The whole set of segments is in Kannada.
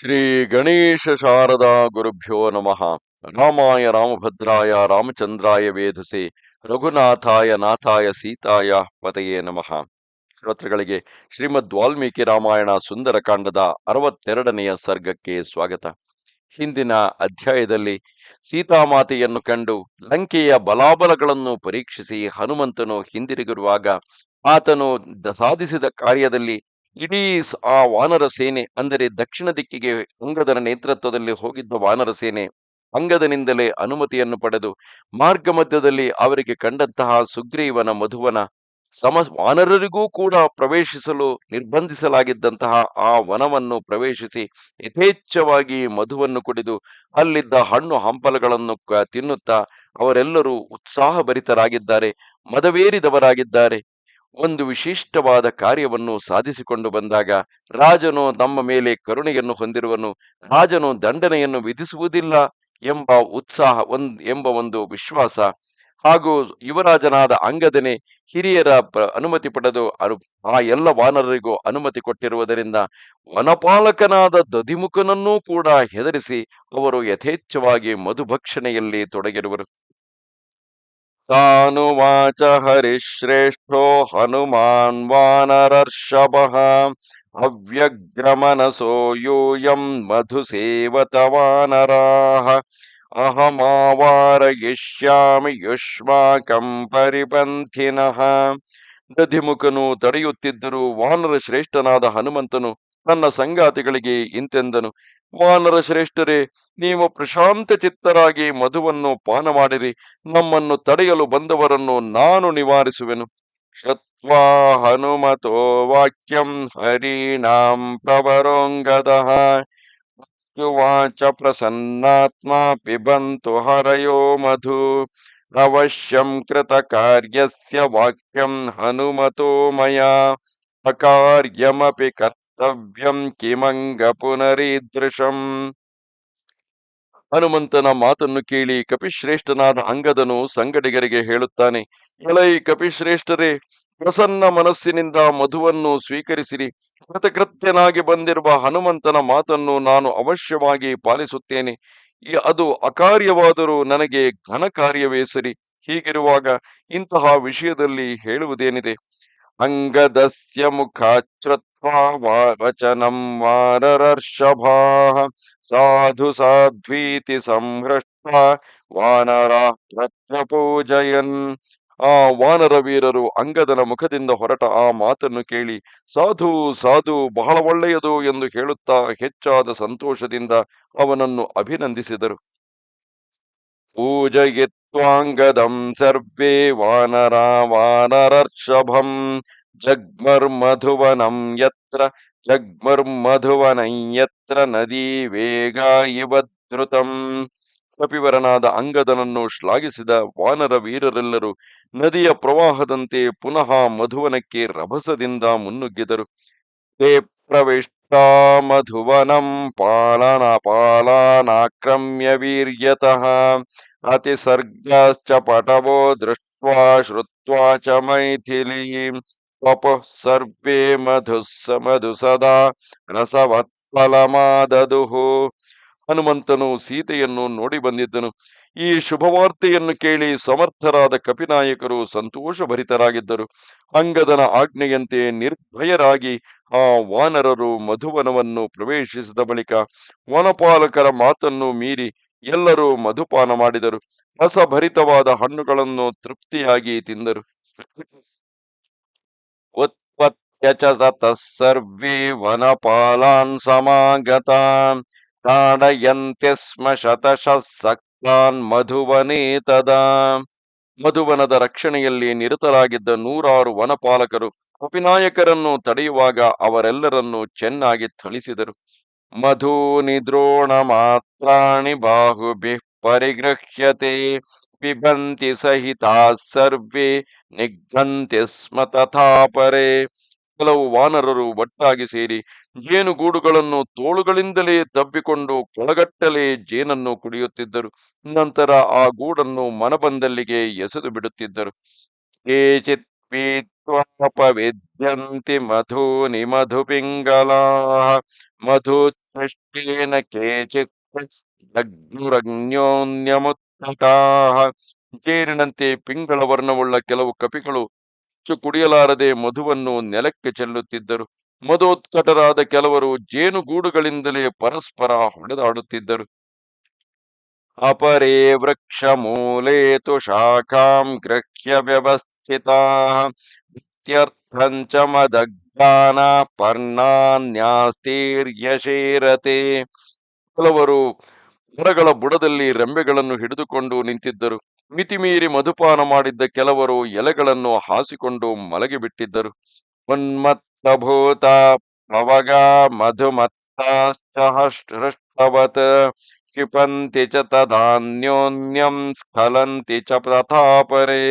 ಶ್ರೀ ಗಣೇಶ ಶಾರದಾ ಗುರುಭ್ಯೋ ನಮಃ. ರಾಮಾಯ ರಾಮಭದ್ರಾಯ ರಾಮಚಂದ್ರಾಯ ವೇಧಸೆ ರಘುನಾಥಾಯ ನಾಥಾಯ ಸೀತಾಯ ಪತಯೇ ನಮಃ. ಶ್ರೋತೃಗಳಿಗೆ ಶ್ರೀಮದ್ ವಾಲ್ಮೀಕಿ ರಾಮಾಯಣ ಸುಂದರಕಾಂಡದ ಅರವತ್ತೆರಡನೆಯ ಸರ್ಗಕ್ಕೆ ಸ್ವಾಗತ. ಹಿಂದಿನ ಅಧ್ಯಾಯದಲ್ಲಿ ಸೀತಾಮಾತೆಯನ್ನು ಕಂಡು ಲಂಕೆಯ ಬಲಾಬಲಗಳನ್ನು ಪರೀಕ್ಷಿಸಿ ಹನುಮಂತನು ಹಿಂದಿರುಗಿರುವಾಗ ಆತನು ಸಾಧಿಸಿದ ಕಾರ್ಯದಲ್ಲಿ ಇಡೀ ಆ ವಾನರ ಸೇನೆ, ಅಂದರೆ ದಕ್ಷಿಣ ದಿಕ್ಕಿಗೆ ಅಂಗದನ ನೇತೃತ್ವದಲ್ಲಿ ಹೋಗಿದ್ದ ವಾನರ ಸೇನೆ, ಅಂಗದನಿಂದಲೇ ಅನುಮತಿಯನ್ನು ಪಡೆದು, ಮಾರ್ಗ ಮಧ್ಯದಲ್ಲಿ ಅವರಿಗೆ ಕಂಡಂತಹ ಸುಗ್ರೀವನ ಮಧುವನ, ಸಮ, ವಾನರರಿಗೂ ಕೂಡ ಪ್ರವೇಶಿಸಲು ನಿರ್ಬಂಧಿಸಲಾಗಿದ್ದಂತಹ ಆ ವನವನ್ನು ಪ್ರವೇಶಿಸಿ ಯಥೇಚ್ಛವಾಗಿ ಮಧುವನ್ನು ಕುಡಿದು, ಅಲ್ಲಿದ್ದ ಹಣ್ಣು ಹಂಪಲಗಳನ್ನು ತಿನ್ನುತ್ತಾ ಅವರೆಲ್ಲರೂ ಉತ್ಸಾಹಭರಿತರಾಗಿದ್ದಾರೆ, ಮದವೇರಿದವರಾಗಿದ್ದಾರೆ. ಒಂದು ವಿಶಿಷ್ಟವಾದ ಕಾರ್ಯವನ್ನು ಸಾಧಿಸಿಕೊಂಡು ಬಂದಾಗ ರಾಜನು ನಮ್ಮ ಮೇಲೆ ಕರುಣೆಯನ್ನು ಹೊಂದಿರುವನು, ರಾಜನು ದಂಡನೆಯನ್ನು ವಿಧಿಸುವುದಿಲ್ಲ ಎಂಬ ಉತ್ಸಾಹ ಎಂಬ ಒಂದು ವಿಶ್ವಾಸ ಹಾಗೂ ಯುವರಾಜನಾದ ಅಂಗದನೆ ಹಿರಿಯರ ಅನುಮತಿ ಪಡೆದು ಆ ಎಲ್ಲ ವಾನರರಿಗೂ ಅನುಮತಿ ಕೊಟ್ಟಿರುವುದರಿಂದ ವನಪಾಲಕನಾದ ದಧಿಮುಖನನ್ನೂ ಕೂಡ ಹೆದರಿಸಿ ಅವರು ಯಥೇಚ್ಛವಾಗಿ ಮಧುಭಕ್ಷಣೆಯಲ್ಲಿ ತೊಡಗಿರುವರು. ಹರಿಶ್ರೇಷ್ಠೋ ಹನುಮಾನ್ ವಾನರರ್ಷಭಃ ಅವ್ಯಗ್ರಮನಸೋ ಯೂಯಂ ಮಧುಸೇವತ ವಾನರಾಹ ಅಹಮಾವಾರಯಿಷ್ಯಾಮಿ ಯುಷ್ಮಾಕಂ ಪರಿಪಂಥಿನಃ ದಧಿಮುಖನು ತಡೆಯುತ್ತಿದ್ದರೂ ವಾನರ ಶ್ರೇಷ್ಠನಾದ ಹನುಮಂತನು ತನ್ನ ಸಂಗಾತಿಗಳಿಗೆ ಇಂತೆಂದನು. ವಾನರ ಶ್ರೇಷ್ಠರೇ, ನೀವು ಪ್ರಶಾಂತ ಚಿತ್ತರಾಗಿ ಮಧುವನ್ನು ಪಾನ ಮಾಡಿರಿ. ನಮ್ಮನ್ನು ತಡೆಯಲು ಬಂದವರನ್ನು ನಾನು ನಿವಾರಿಸುವೆನು. ಶತ್ವಾ ಹನುಮತೋ ವಾಕ್ಯಂ ಹರಿಣಾಂ ಪ್ರವರೋಂಗದ. ಯುವಾಚ ಪ್ರಸನ್ನಾತ್ಮ ಪಿಬಂತು ಹರಯೋ ಮಧು. ಅವಶ್ಯಂ ಕೃತ ಕಾರ್ಯಸ್ಯ ವಾಕ್ಯಂ ಹನುಮತೋ ಮಯಾ. ಅಕಾರ್ಯಮಪಿ ಕರ್ತವ್ಯಂ ಕಿಮಂಗ ಪುನರೀದೃಶಂ ಹನುಮಂತನ ಮಾತನ್ನು ಕೇಳಿ ಕಪಿಶ್ರೇಷ್ಠನಾದ ಅಂಗದನು ಸಂಗಡಿಗರಿಗೆ ಹೇಳುತ್ತಾನೆ ಎಳೈ ಕಪಿಶ್ರೇಷ್ಠರೇ, ಪ್ರಸನ್ನ ಮನಸ್ಸಿನಿಂದ ಮಧುವನ್ನು ಸ್ವೀಕರಿಸಿರಿ. ಕೃತಕೃತ್ಯನಾಗಿ ಬಂದಿರುವ ಹನುಮಂತನ ಮಾತನ್ನು ನಾನು ಅವಶ್ಯವಾಗಿ ಪಾಲಿಸುತ್ತೇನೆ. ಅದು ಅಕಾರ್ಯವಾದರೂ ನನಗೆ ಘನ ಕಾರ್ಯವೇ ಸರಿ. ಹೀಗಿರುವಾಗ ಇಂತಹ ವಿಷಯದಲ್ಲಿ ಹೇಳುವುದೇನಿದೆ? ಅಂಗದಸ್ಯ ಮುಖಾಚ್ರತ್ವಾ ವಚನಂ ವಾನರರ್ಷಭಾ ಸಾಧು ಸಾಧ್ವೀತಿ ಸಂಹೃಷ್ಟ ವಾನರ ಪೂಜಯನ್ ಆ ವಾನರ ವೀರರು ಅಂಗದನ ಮುಖದಿಂದ ಹೊರಟ ಆ ಮಾತನ್ನು ಕೇಳಿ, ಸಾಧು ಸಾಧು, ಬಹಳ ಒಳ್ಳೆಯದು ಎಂದು ಹೇಳುತ್ತಾ ಹೆಚ್ಚಾದ ಸಂತೋಷದಿಂದ ಅವನನ್ನು ಅಭಿನಂದಿಸಿದರು. ಪೂಜಯಿತ್ವಾಂಗದಂ ಸರ್ವೇ ವಾನರ ವಾನರರ್ಷಭಂ ಜಗ್ಮರ್ಮಧುವನಂ ಯತ್ರ ಜಗ್ಮರ್ಮಧುವನಂ ಯತ್ರ ನದಿ ವೇಗ ಇವ ಧೃತಂ ಕಪಿವರನಾದ ಅಂಗದನನ್ನು ಶ್ಲಾಘಿಸಿದ ವಾನರ ವೀರರೆಲ್ಲರೂ ನದಿಯ ಪ್ರವಾಹದಂತೆ ಪುನಃ ಮಧುವನಕ್ಕೆ ರಭಸದಿಂದ ಮುನ್ನುಗ್ಗಿದರು. ತೇ ಪ್ರವಿಷ್ಟ ಮಧುವನಂ ಪಾಲನ ಪಾಲನಾಕ್ರಮ್ಯ ವೀರ್ಯತಃ ಅತಿಸರ್ಗಶ್ಚ ಪಟವೋ ದೃಷ್ಟ ಶ್ರುತ್ವಾ ಚ ಮೈಥಿಲೀಂ। ಮಧುಸ್ಸ ಮಧು ಸದಾ ರಸವತ್ಫಲಮಾದದುಃ ಹನುಮಂತನು ಸೀತೆಯನ್ನು ನೋಡಿ ಬಂದಿದ್ದನು. ಈ ಶುಭವಾರ್ತೆಯನ್ನು ಕೇಳಿ ಸಮರ್ಥರಾದ ಕಪಿನಾಯಕರು ಸಂತೋಷಭರಿತರಾಗಿದ್ದರು. ಅಂಗದನ ಆಜ್ಞೆಯಂತೆ ನಿರ್ಭಯರಾಗಿ ಆ ವಾನರರು ಮಧುವನವನ್ನು ಪ್ರವೇಶಿಸಿದ ಬಳಿಕ ವನಪಾಲಕರ ಮಾತನ್ನು ಮೀರಿ ಎಲ್ಲರೂ ಮಧುಪಾನ ಮಾಡಿದರು. ರಸಭರಿತವಾದ ಹಣ್ಣುಗಳನ್ನು ತೃಪ್ತಿಯಾಗಿ ತಿಂದರು. ತತಃ ಸರ್ವೇ ವನಪಾಲಾನ್ ಸಮಾಗತಾನ್, ತಾಡಯಂತ್ಯ ಸ್ಮ ಶತಶ ಸಕ್ತಾನ್ ಮಧುವನೇ ತದಾ. ಮಧುವನದ ರಕ್ಷಣೆಯಲ್ಲಿ ನಿರತರಾಗಿದ್ದ ನೂರಾರು ವನಪಾಲಕರು ಕಪಿನಾಯಕರನ್ನು ತಡೆಯುವಾಗ ಅವರೆಲ್ಲರನ್ನು ಚೆನ್ನಾಗಿ ಥಳಿಸಿದರು. ಮಧು ನಿದ್ರೋಣ ಮಾತ್ರಾಣಿ ಬಾಹುಬಿ ಪರಿಗೃಹ್ಯತೆ. ಪಿಬಂತಿ ಸಹಿತಾ ಸರ್ವೇ ನಿಘ್ನಂತಿ ಸ್ಮ ತಥಾಪರೆ ಕೆಲವು ವಾನರರು ಒಟ್ಟಾಗಿ ಸೇರಿ ಜೇನುಗೂಡುಗಳನ್ನು ತೋಳುಗಳಿಂದಲೇ ತಬ್ಬಿಕೊಂಡು ಕೊಳಗಟ್ಟಲೆ ಜೇನನ್ನು ಕುಡಿಯುತ್ತಿದ್ದರು. ನಂತರ ಆ ಗೂಡನ್ನು ಮನಬಂದಲ್ಲಿಗೆ ಎಸೆದು ಬಿಡುತ್ತಿದ್ದರು. ಕೇಚಿತ್ ಪೀತ್ವಾಪವಿದ್ಯಂತಿ ಮಧೂನಿ ಮಧುಪಿಂಗಲಾ ಮಧು ಸೃಷ್ಟೇನ ಕೇಚಿತ್ ಜಗ್ನುರಗ್ನ್ಯೋನ್ಯಮುತ್ತಟಾಹ ಜೇನಿನಂತೆ ಪಿಂಗಳ ವರ್ಣವುಳ್ಳ ಕೆಲವು ಕಪಿಗಳು ಹೆಚ್ಚು ಕುಡಿಯಲಾರದೆ ಮಧುವನ್ನು ನೆಲಕ್ಕೆ ಚೆಲ್ಲುತ್ತಿದ್ದರು. ಮಧೋತ್ಕಟರಾದ ಕೆಲವರು ಜೇನುಗೂಡುಗಳಿಂದಲೇ ಪರಸ್ಪರ ಹೊಡೆದಾಡುತ್ತಿದ್ದರು. ಅಪರೇ ವೃಕ್ಷ ಮೂಲೆ ತು ಶಾಖಾಂ ಗೃಹ್ಯ ವ್ಯವಸ್ಥಿತ ಇತ್ಯರ್ಥಂಚ ಮದಗ್ಧಾನ ಪರ್ಣಾನ್ಯಾಸ್ತೀರ್ಯಶೀರತೆ. ಕೆಲವರು ಮರಗಳ ಬುಡದಲ್ಲಿ ರೆಂಬೆಗಳನ್ನು ಹಿಡಿದುಕೊಂಡು ನಿಂತಿದ್ದರು. ಮಿತಿಮೀರಿ ಮಧುಪಾನ ಮಾಡಿದ್ದ ಕೆಲವರು ಎಲೆಗಳನ್ನು ಹಾಸಿಕೊಂಡು ಮಲಗಿಬಿಟ್ಟಿದ್ದರು. ಉನ್ಮತ್ತಭೂತ ಪವಗ ಮಧುಮತ್ತಾಶ್ಚಹೃಷ್ಟವತ್ ಕ್ಷಿಪಂತಿ ಚ ತದಾನ್ಯೋನ್ಯಂ ಸ್ಖಲಂತಿ ಚ ತಥಾಪರೇ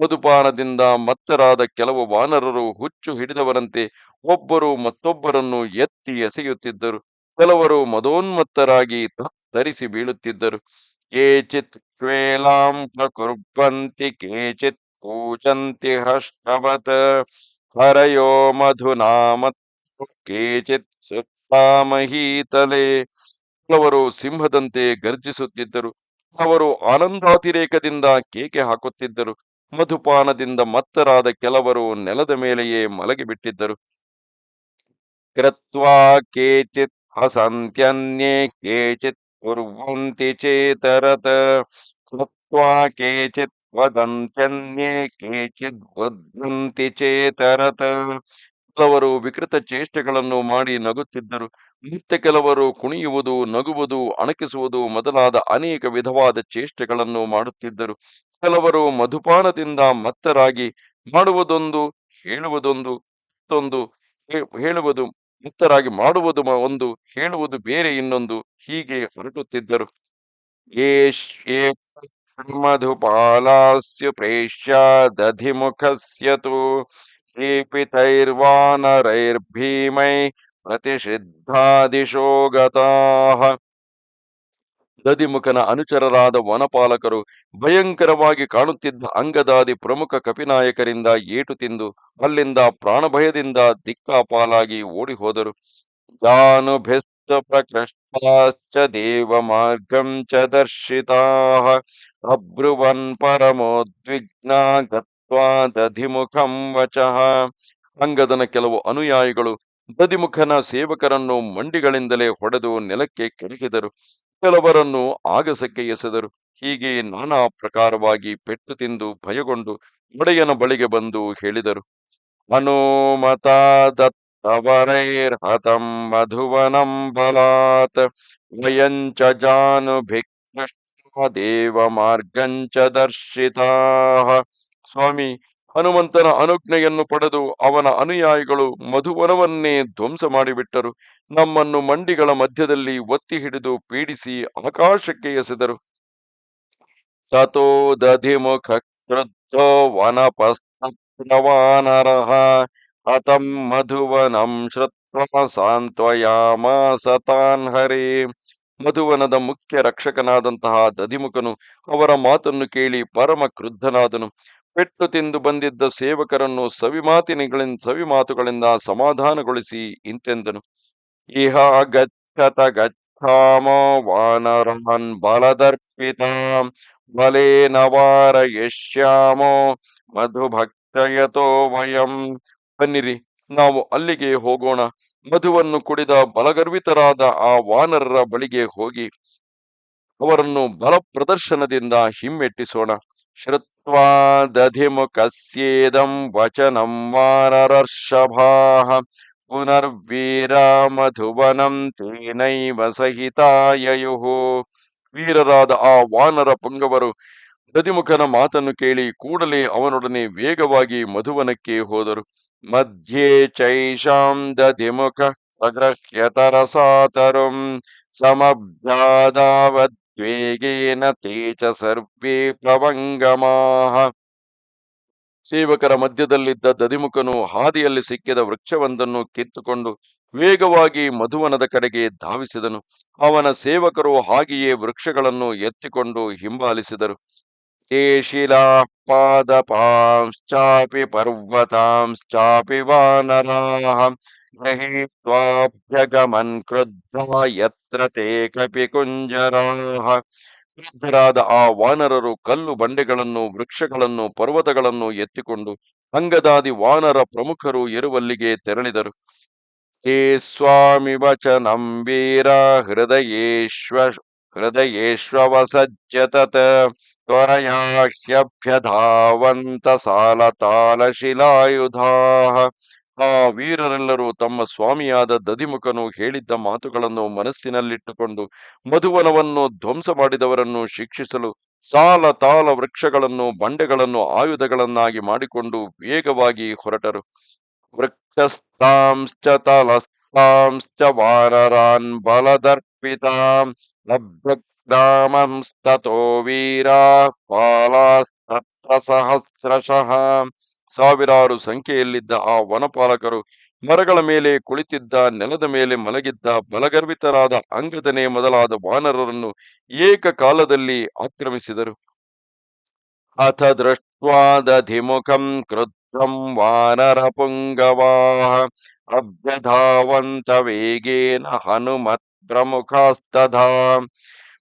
ಮಧುಪಾನದಿಂದ ಮತ್ತರಾದ ಕೆಲವು ವಾನರರು ಹುಚ್ಚು ಹಿಡಿದವರಂತೆ ಒಬ್ಬರು ಮತ್ತೊಬ್ಬರನ್ನು ಎತ್ತಿ ಎಸೆಯುತ್ತಿದ್ದರು. ಕೆಲವರು ಮದೋನ್ಮತ್ತರಾಗಿ ತತ್ತರಿಸಿ ಬೀಳುತ್ತಿದ್ದರು. ಕೇಚಿತ್ ಶ್ವೇಲಾಂ ಕುರ್ಬಂತಿ ಕೇಚಿತ್ ಕೂಚಂತಿ ಹೃಷ್ಟವತ್ ಹರಯೋ ಮಧುನಾಮತ್ತು ಕೇಚಿತ್ ಸುತ್ತಾಮಹೀತಲೆ ಕೆಲವರು ಸಿಂಹದಂತೆ ಗರ್ಜಿಸುತ್ತಿದ್ದರು. ಅವರು ಆನಂದಾತಿರೇಕದಿಂದ ಕೇಕೆ ಹಾಕುತ್ತಿದ್ದರು. ಮಧುಪಾನದಿಂದ ಮತ್ತರಾದ ಕೆಲವರು ನೆಲದ ಮೇಲೆಯೇ ಮಲಗಿಬಿಟ್ಟಿದ್ದರು. ಕೃತ್ವಾ ಕೇಚಿತ್ ಹಸಂತ್ಯನ್ಯೇ ಕೇಚಿತ್ ಕುರ್ವಂತಿ ಚೇತರತ ಕೃತ್ವಾ ಕೇಚಿತ್ ವದಂತ್ಯನ್ಯೇ ಕೇಚಿತ್ ವದಂತಿ ಚೇತರತ ಕೆಲವರು ವಿಕೃತ ಚೇಷ್ಟೆಗಳನ್ನು ಮಾಡಿ ನಗುತ್ತಿದ್ದರು. ನಿತ್ಯ ಕೆಲವರು ಕುಣಿಯುವುದು, ನಗುವುದು, ಅಣಕಿಸುವುದು ಮೊದಲಾದ ಅನೇಕ ವಿಧವಾದ ಚೇಷ್ಟೆಗಳನ್ನು ಮಾಡುತ್ತಿದ್ದರು. ಕೆಲವರು ಮಧುಪಾನದಿಂದ ಮತ್ತರಾಗಿ ಮಾಡುವುದೊಂದು, ಹೇಳುವುದೊಂದು, ಮತ್ತೊಂದು ಹೇಳುವುದು ಮುಕ್ತರಾಗಿ ಮಾಡುವುದು ಒಂದು ಹೇಳುವುದು ಬೇರೆ ಇನ್ನೊಂದು ಹೀಗೆ ಹೊರಟುತ್ತಿದ್ದರು. ಮಧುಪಾಲಾಸ್ಯ ಪ್ರೇಷ್ಯ ದೀಪಿತೈರ್ವಾನರೈರ್ಭೀಮೈ ಪ್ರತಿಷಿದ್ಧಾದಿಶೋ ಗತಾಃ ದಧಿಮುಖನ ಅನುಚರರಾದ ವನಪಾಲಕರು ಭಯಂಕರವಾಗಿ ಕಾಣುತ್ತಿದ್ದ ಅಂಗದಾದಿ ಪ್ರಮುಖ ಕಪಿನಾಯಕರಿಂದ ಏಟು ತಿಂದು ಅಲ್ಲಿಂದ ಪ್ರಾಣಭಯದಿಂದ ದಿಕ್ಕಾಪಾಲಾಗಿ ಓಡಿ ಹೋದರು ಜಾನುಭಿಸ್ತು ಪ್ರಕೃಷ್ಟಾಶ್ಚ ದೇವ ಮಾರ್ಗಂ ಚ ದರ್ಶಿತಾ. ಅಬ್ರುವನ್ ಪರಮೋದ್ವಿಗ್ನ ಗತ್ವಾ ದಧಿಮುಖಂ ವಚಃ. ಅಂಗದನ ಕೆಲವು ಅನುಯಾಯಿಗಳು ದಧಿಮುಖನ ಸೇವಕರನ್ನು ಮಂಡಿಗಳಿಂದಲೇ ಹೊಡೆದು ನೆಲಕ್ಕೆ ಕೆಣಕಿದರು ಕೆಲವರನ್ನು ಆಗಸಕ್ಕೆ ಎಸೆದರು. ಹೀಗೆ ನಾನಾ ಪ್ರಕಾರವಾಗಿ ಪೆಟ್ಟು ತಿಂದು ಭಯಗೊಂಡು ಒಡೆಯನ ಬಳಿಗೆ ಬಂದು ಹೇಳಿದರು. ಹನುಮತ ದತ್ತವರೈರ್ಹತಂ ಮಧುವನಂ ಬಲಾತ್ ವಯಂಚ ಜಾನುಭಿಕೃಷ್ಟ ದೇವ ಮಾರ್ಗಂಚ ದರ್ಶಿತಾ. ಸ್ವಾಮಿ ಹನುಮಂತನ ಅನುಜ್ಞೆಯನ್ನು ಪಡೆದು ಅವನ ಅನುಯಾಯಿಗಳು ಮಧುವನವನ್ನೇ ಧ್ವಂಸ ಮಾಡಿಬಿಟ್ಟರು. ನಮ್ಮನ್ನು ಮಂಡಿಗಳ ಮಧ್ಯದಲ್ಲಿ ಒತ್ತಿ ಹಿಡಿದು ಪೀಡಿಸಿ ಆಕಾಶಕ್ಕೆ ಎಸೆದರು. ತಥೋ ದಧಿಮುಖ ಕ್ರುದ್ಧೋ ವನಪಸ್ತವಾನರಹ ಹತಂ ಮಧುವನಂ ಶ್ರುತ್ವ ಸಾಂತ್ವಯಾಮ ಸತಾನ್ ಹರಿ. ಮಧುವನದ ಮುಖ್ಯ ರಕ್ಷಕನಾದಂತಹ ದಧಿಮುಖನು ಅವರ ಮಾತನ್ನು ಕೇಳಿ ಪರಮ ಕ್ರುದ್ಧನಾದನು. ಪೆಟ್ಟು ತಿಂದು ಬಂದಿದ್ದ ಸೇವಕರನ್ನು ಸವಿಮಾತಿನಿಗಳಿಂದ ಸವಿಮಾತುಗಳಿಂದ ಸಮಾಧಾನಗೊಳಿಸಿ ಇಂತೆಂದನು. ಇಹ ಗಚ್ಚತ ಗಚ್ಚಾಮ ವಾನರಾನ್ ಬಲದರ್ಪಿತ ಬಲೇನ ವಾರಯಿಷ್ಯಾಮೋ ಮಧುಭಕ್ಷಯತೋ ವಯಂ. ಬನ್ನಿರಿ, ನಾವು ಅಲ್ಲಿಗೆ ಹೋಗೋಣ. ಮಧುವನ್ನು ಕುಡಿದ ಬಲಗರ್ವಿತರಾದ ಆ ವಾನರರ ಬಳಿಗೆ ಹೋಗಿ ಅವರನ್ನು ಬಲ ಪ್ರದರ್ಶನದಿಂದ ಹಿಮ್ಮೆಟ್ಟಿಸೋಣ. ಶ್ರುತ್ವಾ ದಧಿಮುಖಸ್ಯೇದಂ ವಚನಂ ಪುನರ್ವೀರ ಮಧುವನಂ ತೇನೈವ ಸಹಿತಾಯಯುಃ ವೀರರಾದ ಆ ವಾನರ ಪುಂಗವರು ದಧಿಮುಖನ ಮಾತನ್ನು ಕೇಳಿ ಕೂಡಲೇ ಅವನೊಡನೆ ವೇಗವಾಗಿ ಮಧುವನಕ್ಕೆ ಹೋದರು. ಮಧ್ಯೆ ಚೈಷಾಂ ದಧಿಮುಖ ಪ್ರಗೃಹ್ಯತರಸಾತರುಂ ಸಮಭ್ಯಾದಾವದ್ವೇಗೇನ ತೇ ತೇಜ ಸರ್ವೇ ಪ್ರವಂಗಮಾಹ ಸೇವಕರ ಮಧ್ಯದಲ್ಲಿದ್ದ ದದಿಮುಖನು ಹಾದಿಯಲ್ಲಿ ಸಿಕ್ಕಿದ ವೃಕ್ಷವೊಂದನ್ನು ಕಿತ್ತುಕೊಂಡು ವೇಗವಾಗಿ ಮಧುವನದ ಕಡೆಗೆ ಧಾವಿಸಿದನು. ಅವನ ಸೇವಕರು ಹಾಗೆಯೇ ವೃಕ್ಷಗಳನ್ನು ಎತ್ತಿಕೊಂಡು ಹಿಂಬಾಲಿಸಿದರು. ತೇ ಶಿಲಾ ಪಾದಪಾಂಶ್ಚಾಪಿ ಪರ್ವತಾಂಶ್ಚಾಪಿ ವಾನರಾಃ ಗೃಹೀತ್ವಾಭ್ಯಗಮನ್ ಕ್ರುದ್ಧ ಯತ್ರ ತೇ ಕಪಿಕುಂಜರಾಹ ಕ್ರುದ್ಧರಾದ ಆ ವಾನರರು ಕಲ್ಲು ಬಂಡೆಗಳನ್ನು, ವೃಕ್ಷಗಳನ್ನು, ಪರ್ವತಗಳನ್ನು ಎತ್ತಿಕೊಂಡು ಅಂಗದಾದಿ ವಾನರ ಪ್ರಮುಖರು ಇರುವಲ್ಲಿಗೆ ತೆರಳಿದರು. ಹೇ ಸ್ವಾಮಿ ವಚನಂ ವೀರ ಹೃದಯೇಶ್ವ ಹೃದಯೇಶ್ವಸಜ್ಜ ತತ್ ತ್ವರಯಾ ಆ ವೀರರೆಲ್ಲರೂ ತಮ್ಮ ಸ್ವಾಮಿಯಾದ ದದಿಮುಖನು ಹೇಳಿದ್ದ ಮಾತುಗಳನ್ನು ಮನಸ್ಸಿನಲ್ಲಿಟ್ಟುಕೊಂಡು ಮಧುವನವನ್ನು ಧ್ವಂಸ ಮಾಡಿದವರನ್ನು ಶಿಕ್ಷಿಸಲು ಸಾಲ ತಾಲ ವೃಕ್ಷಗಳನ್ನು ಬಂಡೆಗಳನ್ನು ಆಯುಧಗಳನ್ನಾಗಿ ಮಾಡಿಕೊಂಡು ವೇಗವಾಗಿ ಹೊರಟರು. ವೃಕ್ಷಸ್ತಾಂಶ್ಚ ತಲಸ್ತಾಂಶ್ಚ ವಾನರಾನ್ ಬಲದರ್ಪಿತಾಂ ಲಭ್ಯಗ್ರಾಮಂಸ್ತತೋ ವೀರಾ ಸಹಸ್ರಶಃ. ಸಾವಿರಾರು ಸಂಖ್ಯೆಯಲ್ಲಿದ್ದ ಆ ವನಪಾಲಕರು ಮರಗಳ ಮೇಲೆ ಕುಳಿತಿದ್ದ, ನೆಲದ ಮೇಲೆ ಮಲಗಿದ್ದ, ಬಲಗರ್ವಿತರಾದ ಅಂಗದನೆ ಮೊದಲಾದ ವಾನರರನ್ನು ಏಕಕಾಲದಲ್ಲಿ ಆಕ್ರಮಿಸಿದರು. ಅಥ ದೃಷ್ಟ್ವಾದಧಿಮುಖಂ ಕೃತ್ರಂ ವಾನರ ಪುಂಗವಾಹ ಅಭ್ಯಧಾವಂತ ವೇಗೇನ ಹನುಮತ್ ಪ್ರಮುಖಸ್ತಧಾ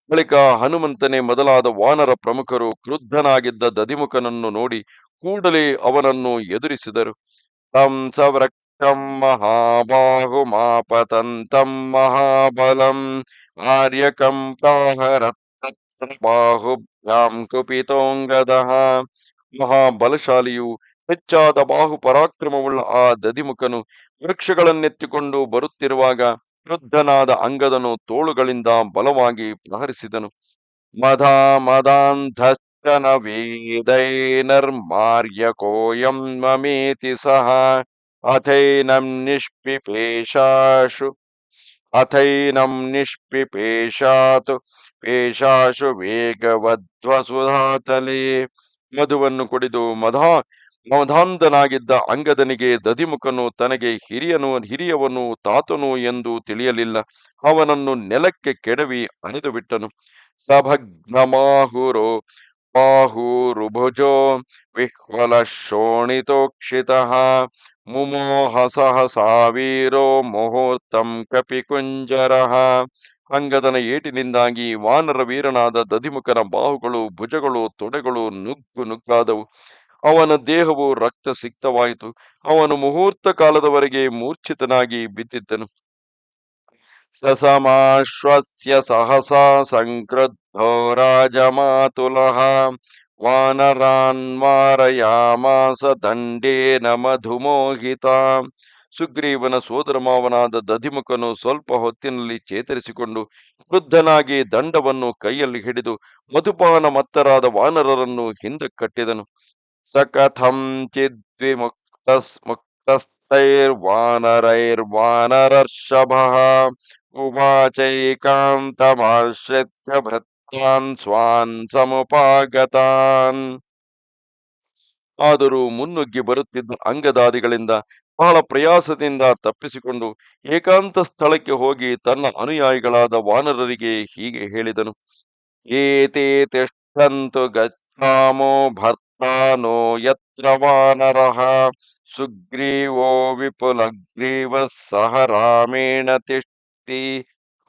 ಬಳಿಕ ಹನುಮಂತನೇ ಮೊದಲಾದ ವಾನರ ಪ್ರಮುಖರು ಕ್ರುದ್ಧನಾಗಿದ್ದ ದಧಿಮುಖನನ್ನು ನೋಡಿ ಕೂಡಲೇ ಅವನನ್ನು ಎದುರಿಸಿದರು. ತಂ ಸವೃಕ್ಷಂ ಮಹಾಬಾಹುಮಾಪತಂತಂ ಮಹಾಬಲಂ, ಆರ್ಯಕಂ ಬಾಹುಭ್ಯಾಂ ಕುಪಿತೋಂಗದಃ. ಮಹಾಬಲಶಾಲಿಯು ಹೆಚ್ಚಾದ ಬಾಹು ಪರಾಕ್ರಮವುಳ್ಳ ಆ ದದಿಮುಖನು ವೃಕ್ಷಗಳನ್ನೆತ್ತಿಕೊಂಡು ಬರುತ್ತಿರುವಾಗ ಕ್ರುದ್ಧನಾದ ಅಂಗದನು ತೋಳುಗಳಿಂದ ಬಲವಾಗಿ ಪ್ರಹರಿಸಿದನು. ಮದಾ ಮದಾಂಧಶ್ಚನ ಕೋಯಂ ಮಮೇತಿ ಸಹ ಅಥೈನಂ ನಿಷ್ಪಿಪೇಶಾಶು ಅಥೈನಂ ನಿಷ್ಪಿಪೇಶಾತು ಪೇಶಾಶು ವೇಗವಧ್ವಸುಧಾತಲೆ ಮಧುವನ್ನು ಕುಡಿದು ಮಧ ಮಧಾಂಧನಾಗಿದ್ದ ಅಂಗದನಿಗೆ ದಧಿಮುಖನು ತನಗೆ ಹಿರಿಯನು ಹಿರಿಯವನು ತಾತನು ಎಂದು ತಿಳಿಯಲಿಲ್ಲ. ಅವನನ್ನು ನೆಲಕ್ಕೆ ಕೆಡವಿ ಅಣಿದು ಬಿಟ್ಟನು ಸಭಗ್ನಮಾಹುರೋ ಬಾಹುರುಭುಜೋ ವಿಹ್ವಲ ಶೋಣಿತೋಕ್ಷಿತ ಮುಮೋಹ ಸಹಸಾ ವೀರೋ ಮುಹೂರ್ತಂ ಕಪಿಕುಂಜರಃ ಅಂಗದನ ಏಟಿನಿಂದಾಗಿ ವಾನರ ವೀರನಾದ ದಧಿಮುಖನ ಬಾಹುಗಳು, ಭುಜಗಳು, ತೊಡೆಗಳು ನುಗ್ಗು ನುಗ್ಗಾದವು. ಅವನ ದೇಹವು ರಕ್ತ ಸಿಕ್ತವಾಯಿತು ಅವನು ಮುಹೂರ್ತ ಕಾಲದವರೆಗೆ ಮೂರ್ಛಿತನಾಗಿ ಬಿದ್ದಿದ್ದನು. ಸಸಮಾಶ್ವಸ್ಯ ಸಹಸಾ ಸಂಕ್ರದ್ಧೋ ರಾಜಮಾತುಲ ವಾನರಾನ್ಮಾರಯಾಮಾಸ ದಂಡೇನ ಮಧುಮೋಹಿತ ಸುಗ್ರೀವನ ಸೋದರ ಮಾವನಾದ ದಧಿಮುಖನು ಸ್ವಲ್ಪ ಹೊತ್ತಿನಲ್ಲಿ ಚೇತರಿಸಿಕೊಂಡು ಕ್ರುದ್ಧನಾಗಿ ದಂಡವನ್ನು ಕೈಯಲ್ಲಿ ಹಿಡಿದು ಮಧುಪಾನ ಮತ್ತರಾದ ವಾನರರನ್ನು ಹಿಂದೆ ಕಟ್ಟಿದನು ಸಕಥಂ ಚಿದ್ವಿಮುಕ್ತಸ್ ಮುಕ್ತಸ್ಥೈರ್ವಾನರೈರ್ವಾನರರ್ಷಭಃ. ಉವಾಚೈಕಾಂತಮಾಶ್ರಿತ್ಯ ಭೃತ್ಯಾನ್ ಸ್ವಾನ್ ಸಮಪಾಗತಾನ್ ಆದರೂ ಮುನ್ನುಗ್ಗಿ ಬರುತ್ತಿದ್ದ ಅಂಗದಾದಿಗಳಿಂದ ಬಹಳ ಪ್ರಯಾಸದಿಂದ ತಪ್ಪಿಸಿಕೊಂಡು ಏಕಾಂತ ಸ್ಥಳಕ್ಕೆ ಹೋಗಿ ತನ್ನ ಅನುಯಾಯಿಗಳಾದ ವಾನರರಿಗೆ ಹೀಗೆ ಹೇಳಿದನು, ಏತೇ ತಿಷ್ಠಂತು ಗಚ್ಚಾಮೋ ಭರ್ತಾನೋ ಯತ್ರ ವಾನರಃ, ಸುಗ್ರೀವೋ ವಿಪುಲಗ್ರೀವ ಸಹ ರಾಮೇಣ ತಿಷ್ಟಿ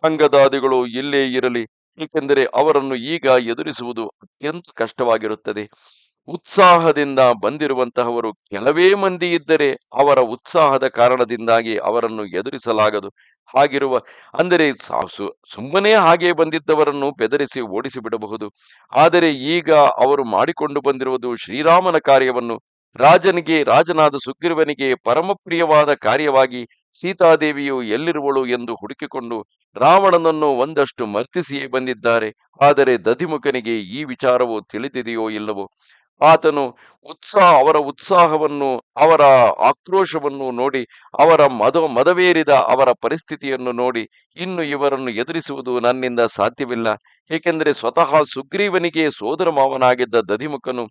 ಅಂಗದಾದಿಗಳು ಇಲ್ಲೇ ಇರಲಿ. ಏಕೆಂದರೆ ಅವರನ್ನು ಈಗ ಎದುರಿಸುವುದು ಅತ್ಯಂತ ಕಷ್ಟವಾಗಿರುತ್ತದೆ. ಉತ್ಸಾಹದಿಂದ ಬಂದಿರುವಂತಹವರು ಕೆಲವೇ ಮಂದಿ ಇದ್ದರೆ ಅವರ ಉತ್ಸಾಹದ ಕಾರಣದಿಂದಾಗಿ ಅವರನ್ನು ಎದುರಿಸಲಾಗದು. ಹಾಗಿರುವ ಅಂದರೆ ಸುಮ್ಮನೆ ಹಾಗೆ ಬಂದಿದ್ದವರನ್ನು ಬೆದರಿಸಿ ಓಡಿಸಿ ಬಿಡಬಹುದು ಆದರೆ ಈಗ ಅವರು ಮಾಡಿಕೊಂಡು ಬಂದಿರುವುದು ಶ್ರೀರಾಮನ ಕಾರ್ಯವನ್ನು ರಾಜನಿಗೆ ರಾಜನಾದ ಸುಗ್ರೀವನಿಗೆ ಪರಮಪ್ರಿಯವಾದ ಕಾರ್ಯವಾಗಿ ಸೀತಾದೇವಿಯು ಎಲ್ಲಿರುವಳು ಎಂದು ಹುಡುಕಿಕೊಂಡು ರಾವಣನನ್ನು ಒಂದಷ್ಟು ಮರ್ತಿಸಿಯೇ ಬಂದಿದ್ದಾರೆ. ಆದರೆ ದಧಿಮುಖನಿಗೆ ಈ ವಿಚಾರವು ತಿಳಿದಿದೆಯೋ ಇಲ್ಲವೋ? ಆತನು ಉತ್ಸಾಹ ಅವರ ಉತ್ಸಾಹವನ್ನು, ಅವರ ಆಕ್ರೋಶವನ್ನು ನೋಡಿ, ಅವರ ಮದ, ಮದವೇರಿದ ಅವರ ಪರಿಸ್ಥಿತಿಯನ್ನು ನೋಡಿ, ಇನ್ನು ಇವರನ್ನು ಎದುರಿಸುವುದು ನನ್ನಿಂದ ಸಾಧ್ಯವಿಲ್ಲ. ಏಕೆಂದರೆ ಸ್ವತಃ ಸುಗ್ರೀವನಿಗೆ ಸೋದರ ಮಾವನಾಗಿದ್ದ ದಧಿಮುಖನು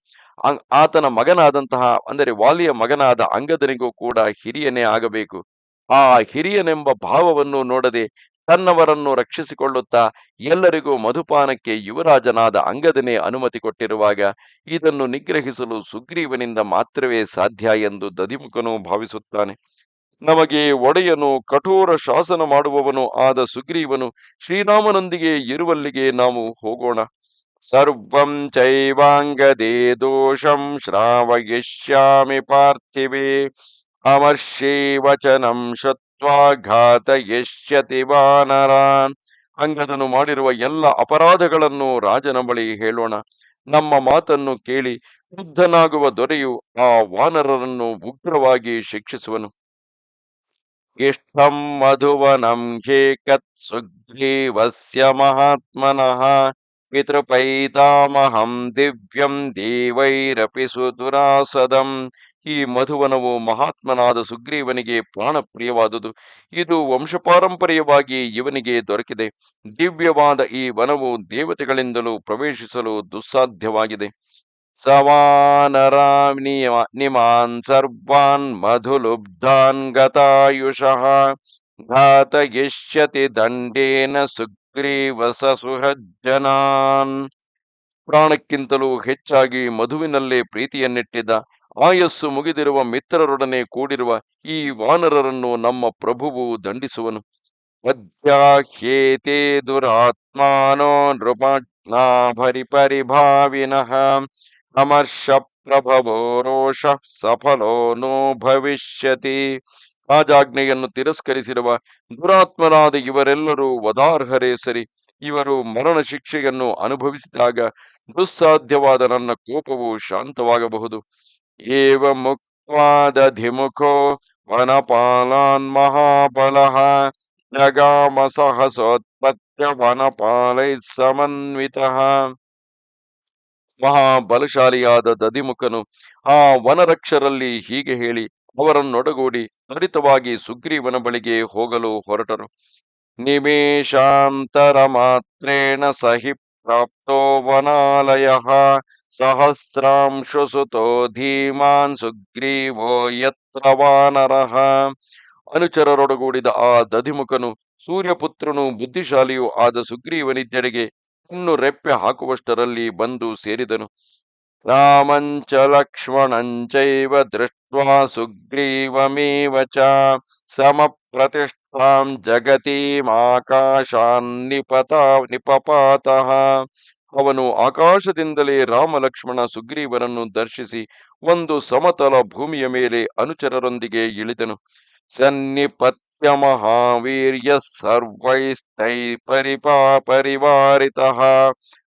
ಆತನ ಮಗನಾದಂತಹ, ಅಂದರೆ ವಾಲಿಯ ಮಗನಾದ ಅಂಗದನಿಗೂ ಕೂಡ ಹಿರಿಯನೇ ಆಗಬೇಕು. ಆ ಹಿರಿಯನೆಂಬ ಭಾವವನ್ನು ನೋಡದೆ ತನ್ನವರನ್ನು ರಕ್ಷಿಸಿಕೊಳ್ಳುತ್ತಾ ಎಲ್ಲರಿಗೂ ಮಧುಪಾನಕ್ಕೆ ಯುವರಾಜನಾದ ಅಂಗದನೇ ಅನುಮತಿ ಕೊಟ್ಟಿರುವಾಗ ಇದನ್ನು ನಿಗ್ರಹಿಸಲು ಸುಗ್ರೀವನಿಂದ ಮಾತ್ರವೇ ಸಾಧ್ಯ ಎಂದು ದಧಿಮುಖನು ಭಾವಿಸುತ್ತಾನೆ. ನಮಗೆ ಒಡೆಯನು, ಕಠೋರ ಶಾಸನ ಮಾಡುವವನು ಆದ ಸುಗ್ರೀವನು ಶ್ರೀರಾಮನೊಂದಿಗೆ ಇರುವಲ್ಲಿಗೆ ನಾವು ಹೋಗೋಣ. ಸರ್ವಂ ಚೈವಾಂಗದೇ ದೋಷಂ ಶ್ರಾವಯಿಷ್ಯಾಮಿ ಪಾರ್ಥಿವೇ. ಅಮರ್ಷೇ ವಚನಂ ಶುತ್ವಾ ಘಾತಯಿಷ್ಯತಿ ವಾನರಾನ್. ಅಂಗದನು ಮಾಡಿರುವ ಎಲ್ಲ ಅಪರಾಧಗಳನ್ನು ರಾಜನ ಬಳಿ ಹೇಳೋಣ. ನಮ್ಮ ಮಾತನ್ನು ಕೇಳಿ ಕ್ರುದ್ಧನಾಗುವ ದೊರೆಯು ಆ ವಾನರರನ್ನು ಉಗ್ರವಾಗಿ ಶಿಕ್ಷಿಸುವನು. ಇಷ್ಟಂ ಮಧುವನಂ ಹೇಕತ್ ಸುಗ್ರೀವಸ್ಯ ಮಹಾತ್ಮನಃ. ಪಿತೃಪೈತಾಮಹಂ ದಿವ್ಯಂ ದೇವೈರಪಿ ಸುದುರಾಸದಂ. ಈ ಮಧುವನವು ಮಹಾತ್ಮನಾದ ಸುಗ್ರೀವನಿಗೆ ಪ್ರಾಣಪ್ರಿಯವಾದುದು. ಇದು ವಂಶಪಾರಂಪರ್ಯವಾಗಿ ಇವನಿಗೆ ದೊರಕಿದೆ. ದಿವ್ಯವಾದ ಈ ವನವು ದೇವತೆಗಳಿಂದಲೂ ಪ್ರವೇಶಿಸಲು ದುಸ್ಸಾಧ್ಯವಾಗಿದೆ. ಸವಾನರಾಂ ನಿಯ- ನಿಮಾನ್ ಸರ್ವಾನ್ ಮಧುಲುಬ್ಧಾನ್ ಗತಾಯುಷಃ ಘಾತಯಿಷ್ಯತಿ ದಂಡೇನ ಸುಗ್ರೀವಸ ಸುಹಜ್ಜನಾನ್ ಪ್ರಾಣಕ್ಕಿಂತಲೂ ಹೆಚ್ಚಾಗಿ ಮಧುವಿನಲ್ಲೇ ಪ್ರೀತಿಯನ್ನಿಟ್ಟಿದ್ದ ಆಯಸ್ಸು ಮುಗಿದಿರುವ ಮಿತ್ರರೊಡನೆ ಕೂಡಿರುವ ಈ ವಾನರರನ್ನು ನಮ್ಮ ಪ್ರಭುವು ದಂಡಿಸುವನು. ದುರಾತ್ಮನೋ ದುರಾತ್ಮಾನೋ ಪರಿಭಾವಿನಃ ಅಮರ್ಷ ಪ್ರಭವೋ ರೋಷ ಸಫಲೋ ನೋ ಭವಿಷ್ಯತಿ. ರಾಜಾಜ್ಞೆಯನ್ನು ತಿರಸ್ಕರಿಸಿರುವ ದುರಾತ್ಮನಾದ ಇವರೆಲ್ಲರೂ ವದಾರ್ಹರೇ ಸರಿ. ಇವರು ಮರಣ ಶಿಕ್ಷೆಯನ್ನು ಅನುಭವಿಸಿದಾಗ ದುಸ್ಸಾಧ್ಯವಾದ ನನ್ನ ಕೋಪವು ಶಾಂತವಾಗಬಹುದು. ವನಪಾಲಾನ್ ಮಹಾಬಲಃ ಜಗಾಮ ಸಹಸೋತ್ಪತ್ಯ ವನಪಾಲೈ ಸಮನ್ವಿತಃ ಮಹಾಬಲಶಾಲಿಯಾದ ದಧಿಮುಖನು ಆ ವನರಕ್ಷರಲ್ಲಿ ಹೀಗೆ ಹೇಳಿ, ಅವರನ್ನೊಡಗೂಡಿ ತ್ವರಿತವಾಗಿ ಸುಗ್ರೀವನ ಬಳಿಗೆ ಹೋಗಲು ಹೊರಟರು. ನಿಮೇಶಾಂತರ ಮಾತ್ರೇಣ ಸಹಿ ಪ್ರಾಪ್ತೋ ವನಾಲಯ ಸಹಸ್ರಾಂಶು ಸುತೋ ಧೀಮಾನ್ ಸುಗ್ರೀವೋ ಯತ್ರ ವಾನರಹ ಅನುಚರರೊಡಗೂಡಿದ ಆ ದಧಿಮುಖನು, ಸೂರ್ಯಪುತ್ರನು ಬುದ್ಧಿಶಾಲಿಯೂ ಆದ ಸುಗ್ರೀವನಿದ್ದೆಡೆಗೆ ಇನ್ನು ರೆಪ್ಪೆ ಹಾಕುವಷ್ಟರಲ್ಲಿ ಬಂದು ಸೇರಿದನು. ರಾಮಂಚ ಲಕ್ಷ್ಮಣಂಚೈವ ದೃಷ್ಟ್ವಾ ಸುಗ್ರೀವಮೇವ ಚ ಸಮಪ್ರತಿಷ್ಠಾಂ ಜಗತೀಮಾಕಾಶಾನ್ ನಿಪತ ನಿಪಪಾತಃ. ಅವನು ಆಕಾಶದಿಂದಲೇ ರಾಮ ಲಕ್ಷ್ಮಣ ಸುಗ್ರೀವನನ್ನು ದರ್ಶಿಸಿ ಒಂದು ಸಮತಲ ಭೂಮಿಯ ಮೇಲೆ ಅನುಚರರೊಂದಿಗೆ ಇಳಿದನು. ಸನ್ನಿಪತ್ಯ ಮಹಾವೀರ್ಯ ಸರ್ವೈಸ್ತೈ ಪರಿಪಾ ಪರಿವಾರಿತಃ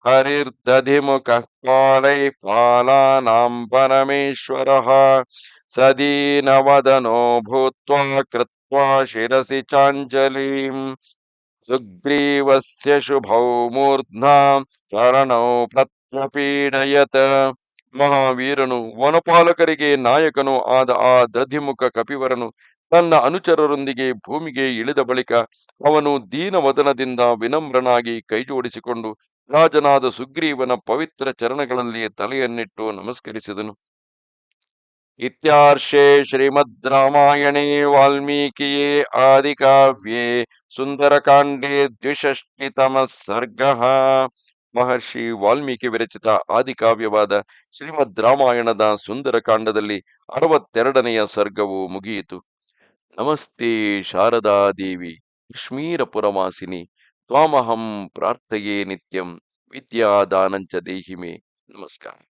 ಹರಿರ್ದಧಿಮುಖ ಪಾಲೈ ಪಾಲಾನಾಂ ಪರಮೇಶ್ವರ ಸದೀನವದನೋ ಭೂತ್ವಾ ಕೃತ್ವಾ ಶಿರಸಿ ಚಾಂಜಲಿಂ. ಸುಗ್ರೀವಸ್ಯ ಶುಭೌ ಮೂರ್ಧ್ನಾ ಚರಣೌ ಪ್ರತ್ಯಪೀಣಯತ ಮಹಾವೀರನು ವನಪಾಲಕರಿಗೆ ನಾಯಕನು ಆದ ಆ ದಧಿಮುಖ ಕಪಿವರನು ತನ್ನ ಅನುಚರರೊಂದಿಗೆ ಭೂಮಿಗೆ ಇಳಿದ ಬಳಿಕ ಅವನು ದೀನವದನದಿಂದ ವಿನಮ್ರನಾಗಿ ಕೈಜೋಡಿಸಿಕೊಂಡು ರಾಜನಾದ ಸುಗ್ರೀವನ ಪವಿತ್ರ ಚರಣಗಳಲ್ಲಿ ತಲೆಯನ್ನಿಟ್ಟು ನಮಸ್ಕರಿಸಿದನು. ಶ್ರೀಮದ್ ರಾಮಾಯಣೇ ವಾಲ್ಮೀಕಿಯೇ ಆದಿಕಾವ್ಯೆ ಸುಂದರಕಾಂಡೇ ದ್ವಿಷಷ್ಟಿತಮ ಸರ್ಗ ಮಹರ್ಷಿ ವಾಲ್ಮೀಕಿ ವಿರಚಿತ ಆದಿಕಾವ್ಯವಾದ ಶ್ರೀಮದ್ ರಾಮಾಯಣದ ಸುಂದರಕಾಂಡದಲ್ಲಿ ಅರವತ್ತೆರಡನೆಯ ಸರ್ಗವು ಮುಗಿಯಿತು. ನಮಸ್ತೆ ಶಾರದಾ ದೇವಿ ಕಾಶ್ಮೀರ ಪುರವಾಸಿನಿ ತ್ವಾಮಹಂ ಪ್ರಾರ್ಥೆಯೇ ನಿತ್ಯಂ ವಿದ್ಯಾದಾನಂಚ ದೇಹಿಮೆ. ನಮಸ್ಕಾರ.